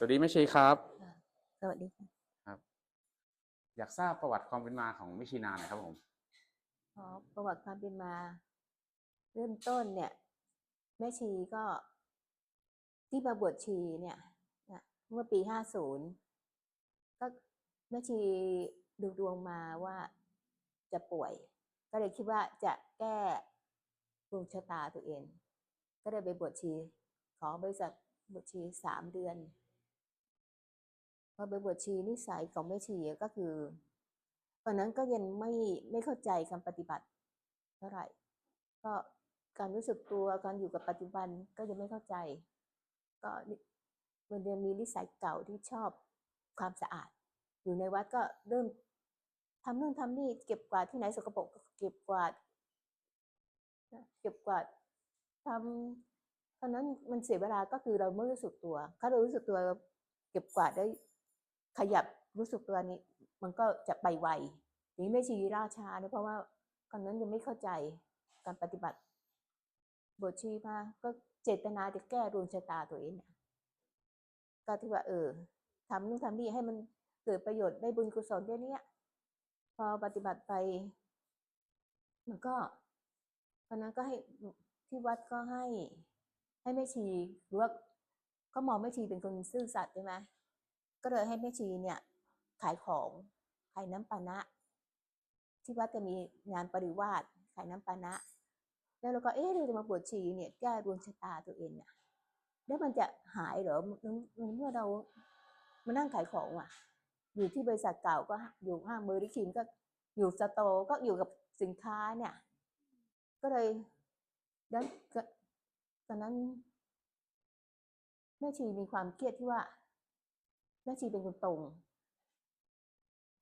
สวัสดีแม่ชีครับค่ะสวัสดีค่ะอยากทราบประวัติความเป็นมาของแม่ชีนาหน่อยครับผมอ๋อประวัติความเป็นมา เริ่มต้นเนี่ยแม่ชีก็ ที่มาบวชชีเนี่ยนะเมื่อปีห้าศูนย์ก็แม่ชีดูดวงมาว่าจะป่วย ก็เลยคิดว่าจะแก้ดวงชะตาตัวเอง ก็เลยไปบวชชีขอบริษัทบวชชีสามเดือน พอไปบวชชีนิสัยของแม่ชีก็คือ ตอนนั้นก็ยังไม่ไม่เข้าใจการปฏิบัติเท่าไหร่ ก็การรู้สึกตัวการอยู่กับปัจจุบันก็ยังไม่เข้าใจ ก็มันยังมีนิสัยเก่าที่ชอบความสะอาด อยู่ในวัดก็เริ่มทำนู่นทำนี่เก็บกวาดที่ไหนสกปรกก็เก็บกวาดเก็บกวาดทำตอนนั้นมันเสียเวลาก็คือเราไม่รู้สึกตัว ถ้าเรารู้สึกตัวเก็บกวาดได้ ขยับรู้สึกตัวนี้มันก็จะไปไวนี้ไม่ชีราช้านะเพราะว่าตอนนั้นยังไม่เข้าใจการปฏิบัติบทชีมาก็เจตนาจะแก้ดวงชะตาตัวเองก็ที่ว่าเออทำนู่นทำนี่ให้มันเกิดประโยชน์ได้บุญกุศลด้วยเนี้ยพอปฏิบัติไป มันก็ตอนนั้นก็ให้ที่วัดก็ให้ให้แม่ชีหรือว่าก็มองแม่ชีเป็นคนซื่อสัตย์ใช่ไหม ก็เลยให้แม่ชีเนี่ยขายของขายน้ำปานะ ที่วัดจะมีงานปริวาสขายน้ำปานะ แล้วเราก็เอ๊ะเราจะมาบวชชีเนี่ยแก้ดวงชะตาตัวเองเนี่ยแล้วมันจะหายเหรอเมื่อเรามานั่งขายของอะ อยู่ที่บริษัทเก่าก็อยู่ห้างเมอริคินก็อยู่สโตร์ก็อยู่กับสินค้าเนี่ย ก็เลยแล้วก็ตอนนั้นแม่ชีมีความเครียดที่ว่า ม่ชีเป็นคนตรง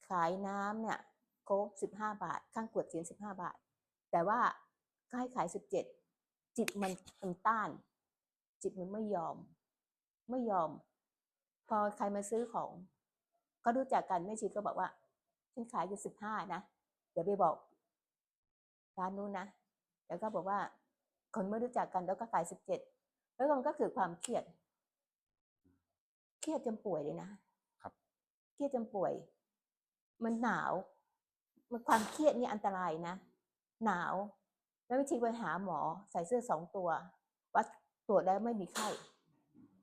ขายน้ำเนี่ยโค้กสิบห้าบาท ข้างขวดเสียนสิบห้าบาท แต่ว่าก็ให้ขายสิบเจ็ดจิตมันมันต้าน จิตมันไม่ยอม ไม่ยอม พอใครมาซื้อของ ก็รู้จักกันแม่ชีก็บอกว่าฉันขายอยู่สิบห้านะเดี๋ยวไปบอกร้านนู้นนะแล้วก็บอกว่า คนไม่รู้จักกันแล้วก็ขายสิบเจ็ดแล้วมันก็เกิดความเครียด รียดจนป่วยเลยนะครับเครียดจนป่วย มันหนาว มันความเครียดนี่อันตรายนะ หนาว แล้ววิธีไปหาหมอใส่เสื้อสองตัว วัดตรวจแล้วไม่มีไข้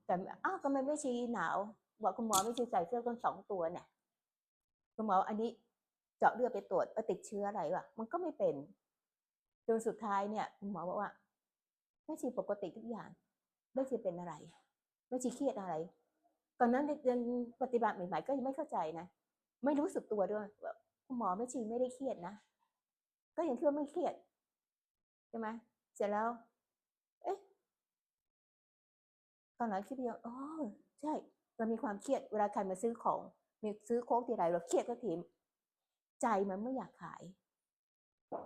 แต่อ้าวก็ไม่ไม่ชี้หนาว บอกคุณหมอไม่ชี้ใส่เสื้อกันสองตัวเนี่ยคุณหมออันนี้เจาะเลือดไปตรวจว่าติดเชื้ออะไรวะมันก็ไม่เป็นจนสุดท้ายเนี่ยคุณหมอบอกว่าแม่ชีปกติทุกอย่างแม่ชีเป็นอะไรแม่ชีเครียดอะไร ตอนนั้นเรียนปฏิบัติใหม่ ๆ ก็ยังไม่เข้าใจนะไม่รู้สึกตัวด้วยว่าคุณหมอไม่ชีไม่ได้เครียดนะก็ยังคิดว่าไม่เครียดใช่ไหมเสร็จแล้ว เอ๊ะตอนหลังคิดไปว่าอ๋อใช่ เรามีความเครียดเวลาใครมาซื้อของ มีซื้อโค้กทีไรเราเครียดก็ทีใจมันไม่อยากขาย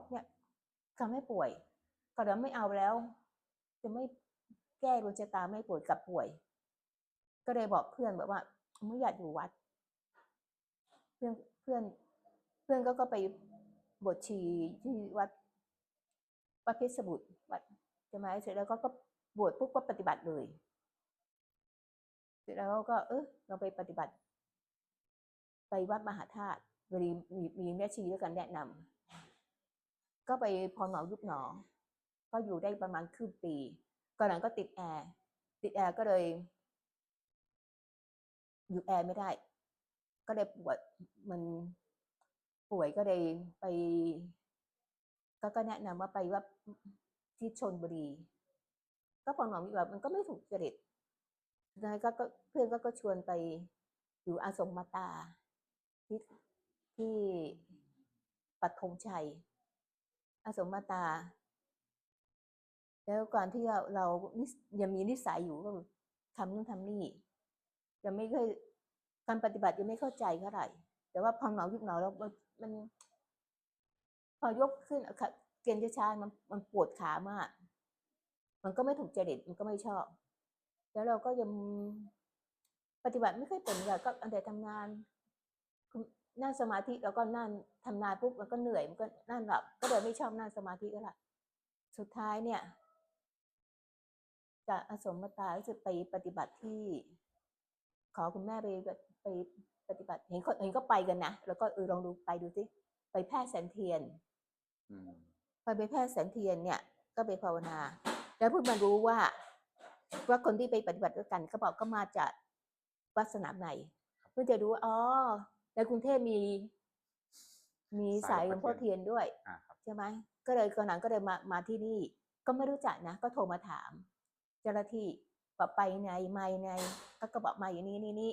เนี่ยทำให้ป่วยก็เดี๋ยวไม่เอาแล้ว จะไม่แก้ดวงชะตาไม่ป่วยกลับป่วย ก็เลยบอกเพื่อนแบบว่าไม่อยากอยู่วัด เพื่อนเพื่อนเพื่อนก็ก็ไปบทชีที่วัดวัดเพชรบุตรวัดใช่ไหมเสร็จแล้วก็ก็บวชปุ๊บก็ปฏิบัติเลย เสร็จแล้วก็ เออเราไปปฏิบัติ ไปวัดมหาธาตุพอดีมีมีแม่ชีด้วยกันแนะนำก็ไปพอหนอยุบหนอ ก็อยู่ได้ประมาณครึ่งปีก่อนหลังก็ติดแอร์ติดแอร์ก็เลย อยู่แอร์ไม่ได้ ก็เลยปวดมันป่วยก็เลยไป ก็ก็แนะนำว่าไปว่าที่ชนบุรี ก็พอหมอวิว่ามันก็ไม่ถูกจริตสุดท้ายก็เพื่อนก็ก็ชวนไปอยู่อาสมมาตา ที่ที่ปัทงชัยอาสมมาตา แล้วก่อนที่เราเรายังมีนิสัยอยู่ก็ทำนู่นทำนี่ ยังไม่เคยการปฏิบัติยังไม่เข้าใจเท่าไหร่ แต่ว่าพอเหนายุบเหนาแล้วมัน พอยกขึ้นเกณฑ์ช้าๆมันมันปวดขามาก มันก็ไม่ถูกจริตมันก็ไม่ชอบ แล้วเราก็ยังปฏิบัติไม่ค่อยเป็นเลยก็อันแต่ทำงานนั่งสมาธิแล้วก็นั่งทำงานปุ๊บมันก็เหนื่อยมันก็นั่งหลับก็เลยไม่ชอบนั่งสมาธิก็ละสุดท้ายเนี่ยจากอสมมตาก็จะไปปฏิบัติที่ ขอคุณแม่ไปไปปฏิบัติ เห็นคนเห็นก็ไปกันนะ แล้วก็เออลองดูไปดูสิไปแพทย์แสนเทียนอืมพอไปแพทย์แสนเทียนเนี่ย ก็ไปภาวนา แล้วเพิ่งมารู้ว่าว่าคนที่ไปปฏิบัติด้วยกันเขาบอกก็มาจากวัดสนามในเพิ่งจะรู้ว่าอ๋อในกรุงเทพมี มีสายหลวงพ่อเทียนด้วยอ่าครับใช่ไหมก็เลยก่อนหลังก็เลยมามาที่นี่ ก็ไม่รู้จักนะ ก็โทรมาถาม เจ้าหน้าที่ว่าไปไหนมาไหน ก็ก็บอกมาอยู่นี่นี่นี่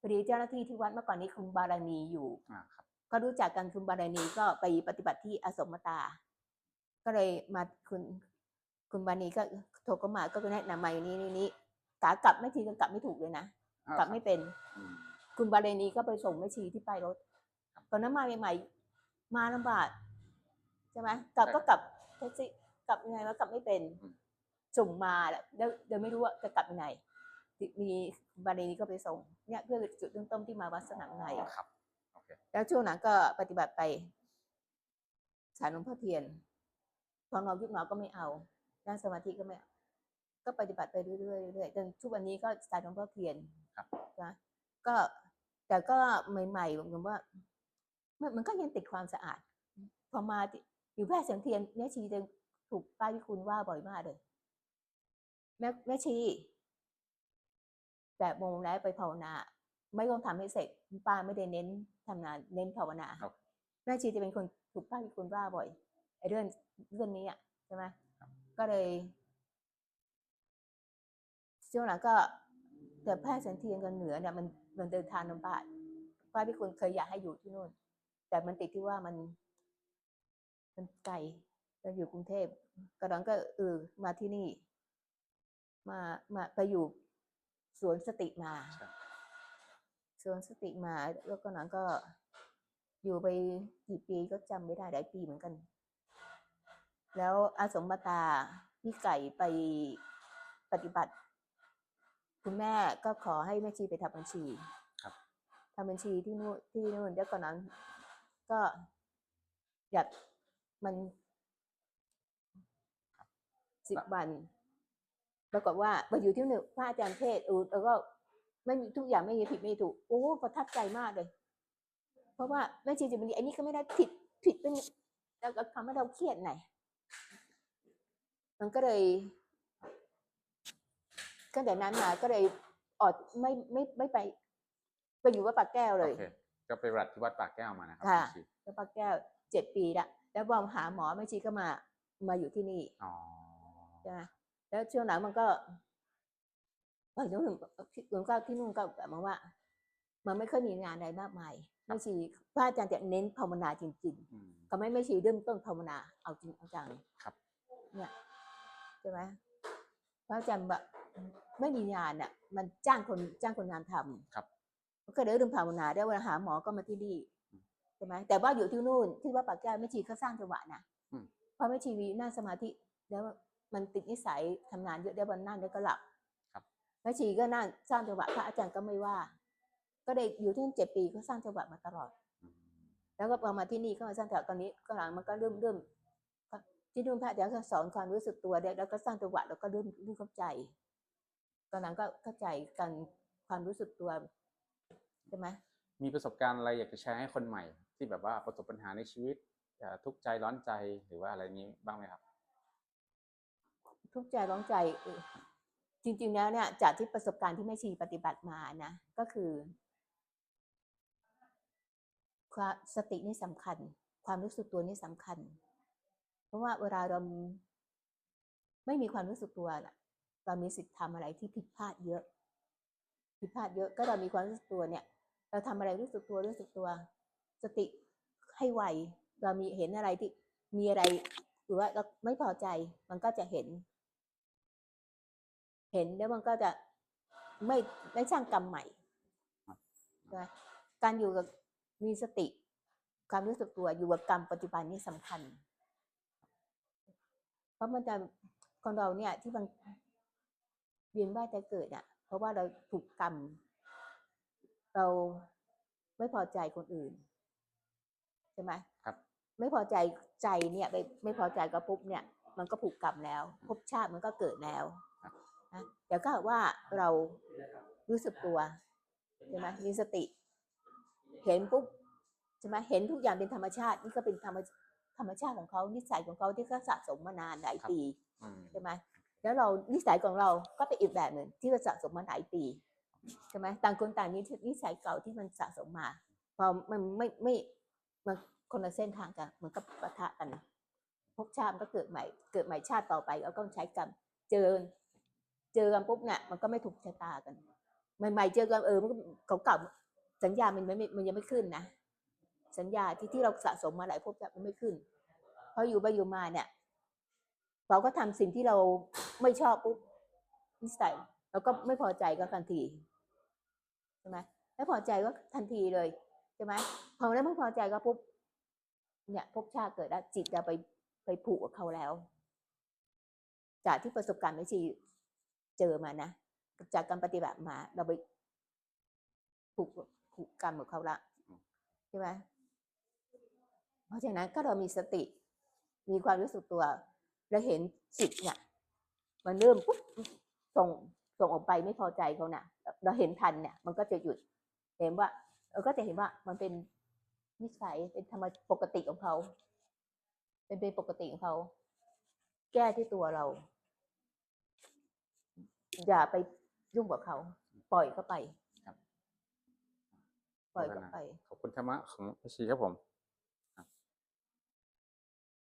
พอดีเจ้าหน้าที่ที่วัดเมื่อก่อนนี้คุณบารณีอยู่อ่าครับ ก็รู้จักกันคุณบารณีก็ไปปฏิบัติที่อสมตา ก็เลยมาคุณคุณบารณีก็โทรก็มาก็แนะนำมาอยู่นี่นี่นี่กากลับไม่ทีก็กลับไม่ถูกเลยนะอ้าวกลับไม่เป็น อืมคุณบารณีก็ไปส่งแม่ชีที่ป้ายรถ ตอนนั้นมาใหม่ๆมาลำบากใช่ไหมกลับก็กลับแท็กซี่กลับยังไงวะกลับไม่เป็น ส่งมาแล้วเดี๋ยวเดี๋ยวไม่รู้ว่าจะกลับยังไงมีคุณ บารณีก็ไปส่งเนี่ยเพื่อจุดเริ่มต้นที่มาวัดสนามในอ๋อครับโอเคแล้วช่วงนั้นก็ปฏิบัติไปสายหลวงพ่อเทียนตอนเรายุบหนอก็ไม่เอานั่งสมาธิก็ไม่เอาก็ปฏิบัติไปเรื่อยๆเรื่อยๆจนทุกวันนี้ก็สายหลวงพ่อเทียนครับนะก็แต่ก็ใหม่ๆผมว่ามันมันก็ยังติดความสะอาด พอมาที่อยู่แพทย์เสียงเทียนแม่ชีจะถูกป้าวิคุณว่าบ่อยมากเลย แม่แม่ชี แต่โมงแล้วไปภาวนา ไม่ต้องทำให้เสร็จป้าไม่ได้เน้นทำงานเน้นภาวนาครับแม่ชีจะเป็นคนถูกป้าวิคุณว่าบ่อยไอ้เรื่องเรื่องนี้อะใช่ไหมก็เลยช่วงหลังก็แต่แพทย์เสียงเทียนกันเหนือเนี่ยมันมันเดินทางลำบากป้าวิคุณเคยอยากให้อยู่ที่นู่น แต่มันติดที่ว่ามัน มันไกลเราอยู่กรุงเทพกระดองก็เออมาที่นี่ มามาไปอยู่ สวนสติมาใช่สวนสติมาแล้วก็นั้นก็อยู่ไปกี่ปีก็จำไม่ได้หลายปีเหมือนกัน แล้วอาสมมาตาพี่ไก่ไปปฏิบัติ คุณแม่ก็ขอให้แม่ชีไปทำบัญชีครับทำบัญชีที่นู่นที่นู่นแล้วก่อนนั้น ก็อยากมันสิบวัน ปรากฏว่าไปอยู่ที่หนึ่งพระอาจารย์เทศน์อูแล้วก็ไม่มีทุกอย่างไม่มีผิดไม่มีถูกโอ้ประทับใจมากเลย เพราะว่าแม่ชีจะเป็นอันนี้ก็ไม่ได้ผิดผิดเป็นแล้วก็ทำให้เราเครียดหน่อยมันก็เลยก็แต่นั้นมาก็เลยอดไม่ไม่ไม่ไป ไปอยู่วัดปากแก้วเลยโอเคก็ไปปฏิบัติที่วัดปากแก้วมานะครัค่ะณชีวัดปากแก้วเจ็ดปีละแล้วพอหาหมอแม่ชีก็มามาอยู่ที่นี่อ๋อใช่ไหม แล้วช่วงหลังมันก็ไปจนถึงหลวงก็ที่นู่นก็แบบมาว่า มันไม่ค่อยมีงานอะไรมากมายแม่ชีพระอาจารย์จะเน้นภาวนาจริงอืมๆก็ไม่แม่ชีเริ่มต้นภาวนาเอาจริงเอาจังครับ เนี่ยใช่ไหมพระอาจารย์แบบไม่มีงานอะ มันจ้างคนจ้างคนงานทำครับก็เลยเริ่มภาวนาได้เวลาหาหมอก็มาที่นี่ใช่ไหมแต่ว่าอยู่ที่นู่นที่วัดปากแก้วแม่ชีเขาสร้างจังหวะนะอืมเพราะแม่ชีวีนั่งสมาธิแล้ว มันติดนิสัยทำงานเยอะเดี๋ยววันนั่งเดี๋ยวก็หลับครับแม่ชีก็นั่งสร้างจังหวะพระอาจารย์ก็ไม่ว่า ก็ได้อยู่ที่นั่นเจ็ดปีก็สร้างจังหวะมาตลอดอืมแล้วก็พอมาที่นี่ก็มาสร้างจังหวะตอนนี้ก็หลังมันก็เริ่มเริ่มก็ที่นู่นพระอาจารย์ก็สอนความรู้สึกตัวได้แล้วก็สร้างจังหวะแล้วก็เริ่มเริ่มเข้าใจตอนหลังก็เข้าใจกันความรู้สึกตัวใช่ไหมมีประสบการณ์อะไรอยากจะแชร์ให้คนใหม่ ที่แบบว่าประสบปัญหาในชีวิตอย่าทุกข์ใจร้อนใจหรือว่าอะไรนี้บ้างไหมครับ ทุกข์ใจร้องใจจริง ๆ แล้วเนี่ยจากที่ประสบการณ์ที่แม่ชีปฏิบัติมานะ ก็คือความสตินี่สำคัญ ความรู้สึกตัวนี่สำคัญ เพราะว่าเวลาเราไม่มีความรู้สึกตัวน่ะเรามีสิทธิ์ทำอะไรที่ผิดพลาดเยอะ ผิดพลาดเยอะก็เรามีความรู้สึกตัวเนี่ย เราทำอะไรรู้สึกตัวรู้สึกตัว สติให้ไวเรามีเห็นอะไรที่มีอะไรหรือว่าเราไม่พอใจมันก็จะเห็น เห็นแล้วมันก็จะไม่ไม่สร้างกรรมใหม่ครับใช่ไหมการอยู่กับมีสติความรู้สึกตัวอยู่กับกรรมปัจจุบันนี่สำคัญ เพราะมันจะคนเราเนี่ยที่บางเวียนว่ายแต่เกิดอะ เพราะว่าเราถูกกรรม เราไม่พอใจคนอื่นใช่ไหมครับ ไม่พอใจใจเนี่ยไปไม่พอใจกับปุ๊บเนี่ย มันก็ผูกกรรมแล้วภพชาติมันก็เกิดแล้ว ครับนะแต่ก็ว่าเรารู้สึกตัวใช่ไหมมีสติ เห็นปุ๊บใช่ไหมเห็นทุกอย่างเป็นธรรมชาติ นี่ก็เป็นธรรมธรรมชาติของเขานิสัยของเขาที่เขาสะสมมานานหลายปีอืมใช่ไหมแล้วเรานิสัยของเราก็เป็นอีกแบบหนึ่งที่เราสะสมมาหลายปีใช่ไหมต่างคนต่างนินิสัยเก่าที่มันสะสมมาพอมันไม่ไม่มันคนละเส้นทางกันมันก็ปะทะกันภพชาติมันก็เกิดใหม่ เกิดใหม่ชาติต่อไปแล้วก็ใช้กรรมเจอ เจอกันปุ๊บเนี่ยมันก็ไม่ถูกชะตากันใหม่ๆเจอกันเออมันก็เก่าๆสัญญามันไม่มันยังไม่ขึ้นนะสัญญาที่ที่เราสะสมมาหลายภพชาติมันไม่ขึ้นพออยู่ไปอยู่มาเนี่ยเราก็ทำสิ่งที่เราไม่ชอบปุ๊บนิสัยเราก็ไม่พอใจก็ทันทีใช่ไหมไม่พอใจก็ทันทีเลยใช่ไหมพอแล้วไม่พอใจก็ปุ๊บเนี่ยภพชาติเกิดแล้วจิตเราไปไปผูกกับเขาแล้ว จากที่ประสบการณ์ไม่ชี เจอมานะ จากการปฏิบัติมา เราไปผูกผูกกรรมกับเขาละใช่ไหมเพราะฉะนั้นก็เรามีสติ มีความรู้สึกตัว แล้วเห็นจิตเนี่ย มันเริ่มปุ๊บส่งส่งออกไปไม่พอใจเขาน่ะ เราเห็นทันเนี่ย มันก็จะหยุด เห็นว่าเราก็จะเห็นว่ามันเป็นนิสัยเป็นธรรมปกติของเขา เป็นเป็นปกติของเขา แก้ที่ตัวเรา อย่าไปยุ่งกับเขา ปล่อยเข้าไปครับปล่อยเข้าไป ขอบคุณธรรมะของพระชีครับผม